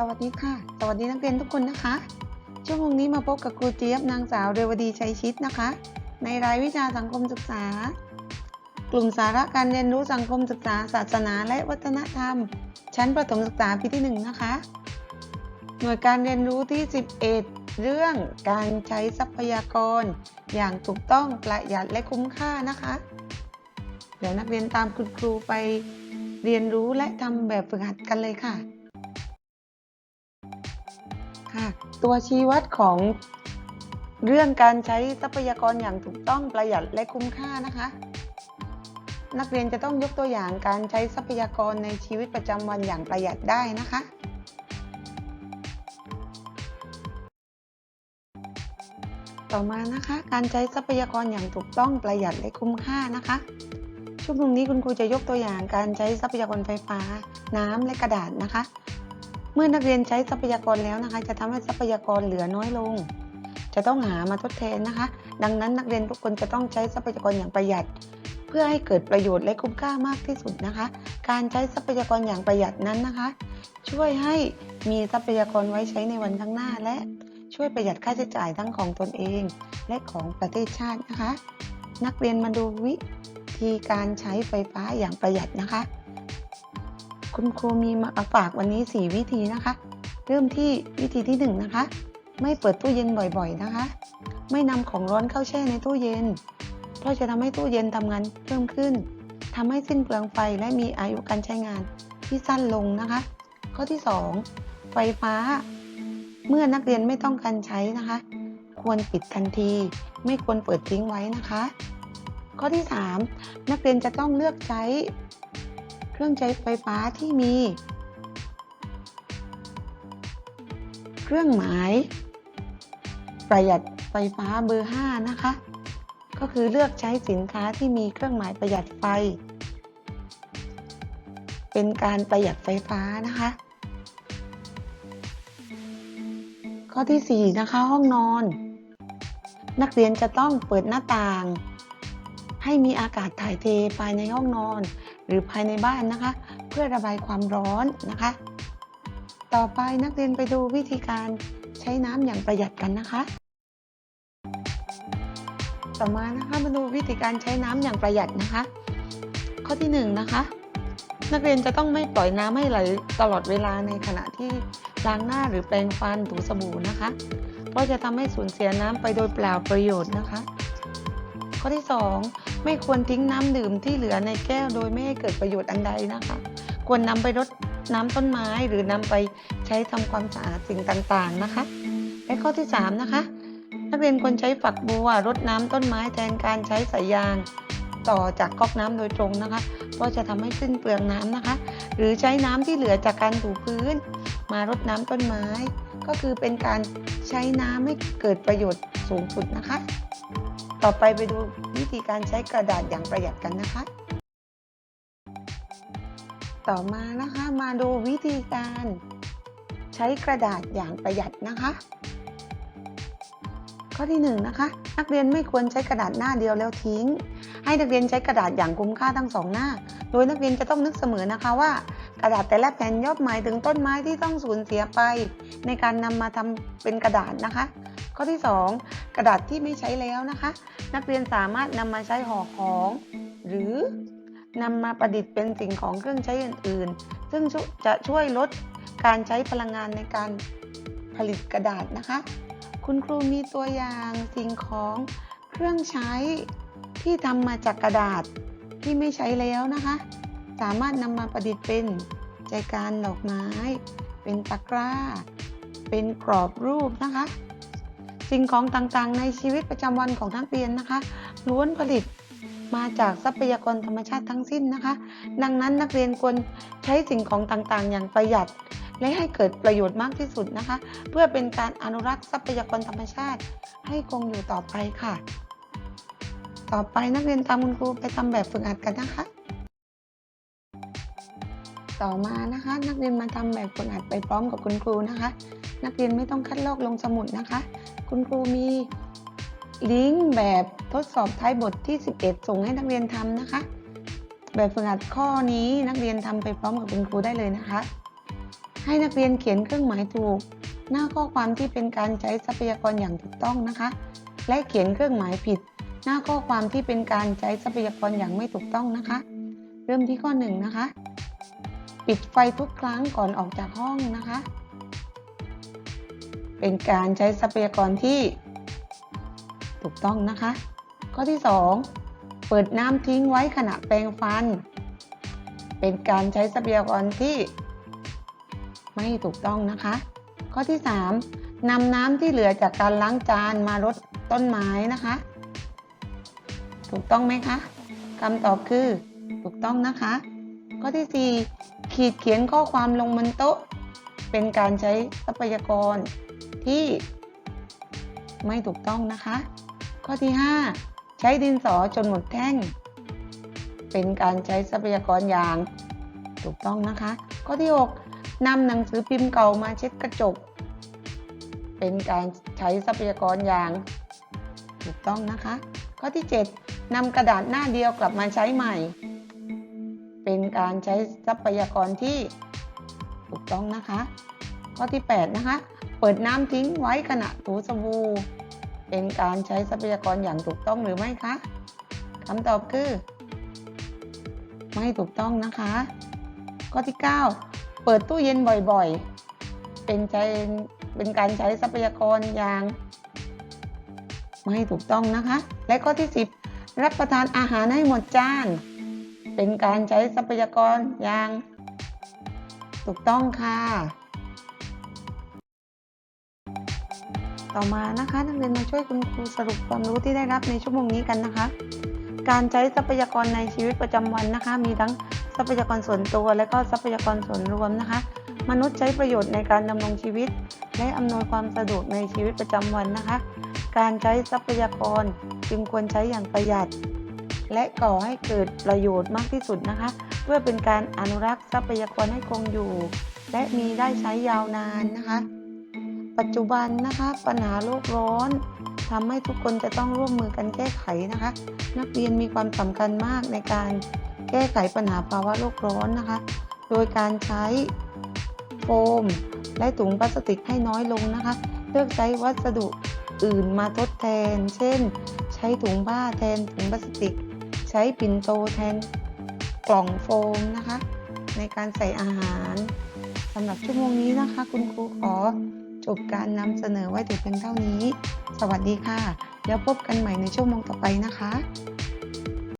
สวัสดีค่ะ สวัสดีนักเรียนทุกคนนะคะ ชั่วโมงนี้มาพบกับครูเจี๊ยบนางสาวเรวดีชัยชิดนะคะ ในรายวิชาสังคมศึกษา กลุ่มสาระการเรียนรู้สังคมศึกษา ศาสนาและวัฒนธรรม ชั้นประถมศึกษาปีที่ 1 นะคะ หน่วยการเรียนรู้ที่ 11 เรื่องการใช้ทรัพยากร อย่างถูกต้องประหยัดและคุ้มค่านะคะ เดี๋ยวนักเรียนตามคุณครูไปเรียนรู้และทำแบบฝึกหัดกันเลยค่ะ ค่ะตัวชี้วัดของเรื่องการใช้ทรัพยากรอย่างถูกต้องประหยัดและคุ้มค่านะคะ นักเรียนจะต้องยกตัวอย่างการใช้ทรัพยากรในชีวิตประจำวันอย่างประหยัดได้นะคะต่อมานะคะ การใช้ทรัพยากรอย่างถูกต้องประหยัดและคุ้มค่านะคะชั่วโมงนี้คุณครูจะยกตัวอย่างการใช้ทรัพยากรไฟฟ้า น้ำและกระดาษนะคะ เมื่อนักเรียนใช้ทรัพยากรแล้วนะคะ จะทำให้ทรัพยากรเหลือน้อยลง จะต้องหามาทดแทนนะคะ ดังนั้นนักเรียนทุกคนจะต้องใช้ทรัพยากรอย่างประหยัด เพื่อให้เกิดประโยชน์และคุ้มค่ามากที่สุดนะคะ การใช้ทรัพยากรอย่างประหยัดนั้นนะคะ ช่วยให้มีทรัพยากรไว้ใช้ในวันข้างหน้าและช่วยประหยัดค่าใช้จ่ายทั้งของตนเองและของประเทศชาตินะคะ นักเรียนมาดูวิธีการใช้ไฟฟ้าอย่างประหยัดนะคะ คุณครูมีมาฝากวันนี้ 4 วิธีนะคะ เริ่มที่วิธีที่ 1 นะคะ ไม่เปิดตู้เย็นบ่อยๆนะคะ ไม่นำของร้อนเข้าแช่ในตู้เย็น เพราะจะทำให้ตู้เย็นทำงานเพิ่มขึ้นทำให้สิ้นเปลืองไฟและมีอายุการใช้งานที่สั้นลงนะคะ ข้อที่ 2 ไฟฟ้า เมื่อนักเรียนไม่ต้องการใช้นะคะ ควรปิดทันที ไม่ควรเปิดทิ้งไว้นะคะ ข้อที่ 3 นักเรียนจะต้องเลือกใช้ เครื่องใช้ไฟฟ้าที่มี เครื่องหมาย ประหยัดไฟฟ้าเบอร์ 5 นะคะ ก็คือเลือกใช้สินค้าที่มีเครื่องหมายประหยัดไฟ เป็นการประหยัดไฟฟ้านะคะ ข้อที่ 4 นะคะห้องนอน นักเรียนจะต้องเปิดหน้าต่าง ให้มีอากาศถ่ายเทภายในห้องนอน หรือภายในบ้านนะคะ เพื่อระบายความร้อนนะคะ ต่อไปนักเรียนไปดูวิธีการใช้น้ำอย่างประหยัดกันนะคะ ต่อมานะคะมาดูวิธีการใช้น้ำอย่างประหยัดนะคะ ข้อที่1นงนะคะนักเรียนจะต้องไม่ปล่อยน้ำให้ไหลตลอดเวลาในขณะที่ล้างหน้าหรือแปรงฟันถูสบู่นะคะ เพราะจะทำให้สูญเสียน้ำไปโดยเปล่าประโยชน์นะคะ ข้อที่ 2 ไม่ควรทิ้งน้ำดื่มที่เหลือในแก้วโดยไม่ให้เกิดประโยชน์อันใดนะคะ ควรนำไปรดน้ำต้นไม้หรือนำไปใช้ทำความสะอาดสิ่งต่างๆนะคะ และข้อที่ 3 นะคะ นักเรียนควรใช้ฝักบัวรดน้ำต้นไม้แทนการใช้สายยาง ต่อจากก๊อกน้ำโดยตรงนะคะเพราะจะทำให้สิ้นเปลืองน้ำนะคะ หรือใช้น้ำที่เหลือจากการถูพื้น มารดน้ำต้นไม้ ก็คือเป็นการใช้น้ำให้เกิดประโยชน์สูงสุดนะคะ ต่อไปไปดูวิธีการใช้กระดาษอย่างประหยัดกันนะคะ ต่อมานะคะมาดูวิธีการใช้กระดาษอย่างประหยัดนะคะ ข้อที่1นงนะคะ นักเรียนไม่ควรใช้กระดาษหน้าเดียวแล้วทิ้ง ให้นักเรียนใช้กระดาษอย่างคุ้มค่าทั้งสองหน้า โดยนักเรียนจะต้องนึกเสมอนะคะว่า กระดาษแต่ละแผ่นย่อมหมายถึงต้นไม้ที่ต้องสูญเสียไป ในการนำมาทำเป็นกระดาษนะคะ ข้อที่ 2 กระดาษที่ไม่ใช้แล้วนะคะ นักเรียนสามารถนำมาใช้ห่อของ หรือนำมาประดิษฐ์เป็นสิ่งของเครื่องใช้อื่นๆ ซึ่งจะช่วยลดการใช้พลังงานในการผลิตกระดาษนะคะ คุณครูมีตัวอย่างสิ่งของเครื่องใช้ที่ทำมาจากกระดาษที่ไม่ใช้แล้วนะคะ สามารถนำมาประดิษฐ์เป็นใจการดอกไม้ เป็นตะกร้า เป็นกรอบรูปนะคะ สิ่งของต่างๆ ในชีวิตประจำวันของนักเรียนนะคะ ล้วนผลิตมาจากทรัพยากรธรรมชาติทั้งสิ้นนะคะ ดังนั้นนักเรียนควรใช้สิ่งของต่างๆ อย่างประหยัด และให้เกิดประโยชน์มากที่สุดนะคะ เพื่อเป็นการอนุรักษ์ทรัพยากรธรรมชาติ ให้คงอยู่ต่อไปค่ะ ต่อไปนักเรียนตามคุณครูไปทำแบบฝึกหัดกันนะคะ ต่อมานะคะ นักเรียนมาทำแบบฝึกหัดไปพร้อมกับคุณครูนะคะ นักเรียนไม่ต้องคัดลอกลงสมุดนะคะ คุณครูมีลิงก์แบบทดสอบท้ายบทที่ 11 ส่งให้นักเรียนทำนะคะ แบบฝึกหัดข้อนี้นักเรียนทำไปพร้อมกับคุณครูได้เลยนะคะ ให้นักเรียนเขียนเครื่องหมายถูก หน้าข้อความที่เป็นการใช้ทรัพยากรอย่างถูกต้องนะคะ และเขียนเครื่องหมายผิด หน้าข้อความที่เป็นการใช้ทรัพยากรอย่างไม่ถูกต้องนะคะ เริ่มที่ข้อหนึ่งนะคะ ปิดไฟทุกครั้งก่อนออกจากห้องนะคะ เป็นการใช้ทรัพยากรที่ถูกต้องนะคะ ข้อที่ 2 เปิดน้ำทิ้งไว้ขณะแปรงฟัน เป็นการใช้ทรัพยากรที่ไม่ถูกต้องนะคะ ข้อที่3นำน้ำที่เหลือจากการล้างจานมารดต้นไม้นะคะ ถูกต้องไหมคะคำตอบคือถูกต้องนะคะ ข้อที่ 4 ขีดเขียนข้อความลงบนโต๊ะ เป็นการใช้ทรัพยากร ที่ไม่ถูกต้องนะคะ ข้อที่ 5 ใช้ดินสอจนหมดแท่ง เป็นการใช้ทรัพยากรอย่างถูกต้องนะคะ ข้อที่ 6นำหนังสือพิมพ์เก่ามาเช็ดกระจก เป็นการใช้ทรัพยากรอย่างถูกต้องนะคะ ข้อที่ 7นำกระดาษหน้าเดียวกลับมาใช้ใหม่ เป็นการใช้ทรัพยากรที่ถูกต้องนะคะ ข้อที่ 8 นะคะ เปิดน้ำทิ้งไว้ขณะถูสบู่เป็นการใช้ทรัพยากรอย่างถูกต้องหรือไม่คะคำตอบคือ ไม่ถูกต้องนะคะ ข้อที่ 9 เปิดตู้เย็นบ่อยๆ เป็นใช้เป็นการใช้ทรัพยากรอย่าง ไม่ถูกต้องนะคะ และข้อที่ 10 รับประทานอาหารให้หมดจาน เป็นการใช้ทรัพยากรอย่าง ถูกต้องค่ะ ต่อมานะคะนักเรียนมาช่วยคุณครูสรุปความรู้ที่ได้รับในชั่วโมงนี้กันนะคะ การใช้ทรัพยากรในชีวิตประจำวันนะคะ มีทั้งทรัพยากรส่วนตัวและก็ทรัพยากรส่วนรวมนะคะ มนุษย์ใช้ประโยชน์ในการดำรงชีวิต และอำนวยความสะดวกในชีวิตประจำวันนะคะ การใช้ทรัพยากรจึงควรใช้อย่างประหยัด และก่อให้เกิดประโยชน์มากที่สุดนะคะ เพื่อเป็นการอนุรักษ์ทรัพยากรให้คงอยู่ และมีได้ใช้ยาวนานนะคะ ปัจจุบันนะคะปัญหาโลกร้อนทำให้ทุกคนจะต้องร่วมมือกันแก้ไขนะคะ นักเรียนมีความสำคัญมากในการแก้ไขปัญหาภาวะโลกร้อนนะคะ โดยการใช้โฟม และถุงพลาสติกให้น้อยลงนะคะ เลือกใช้วัสดุอื่นมาทดแทน เช่น ใช้ถุงผ้าแทนถุงพลาสติก ใช้ปิ่นโตแทนกล่องโฟมนะคะ ในการใส่อาหารสำหรับชั่วโมงนี้นะคะ คุณครูขอ จบการนำเสนอไว้แต่เพียงเท่านี้ สวัสดีค่ะ แล้วพบกันใหม่ในชั่วโมงต่อไปนะคะ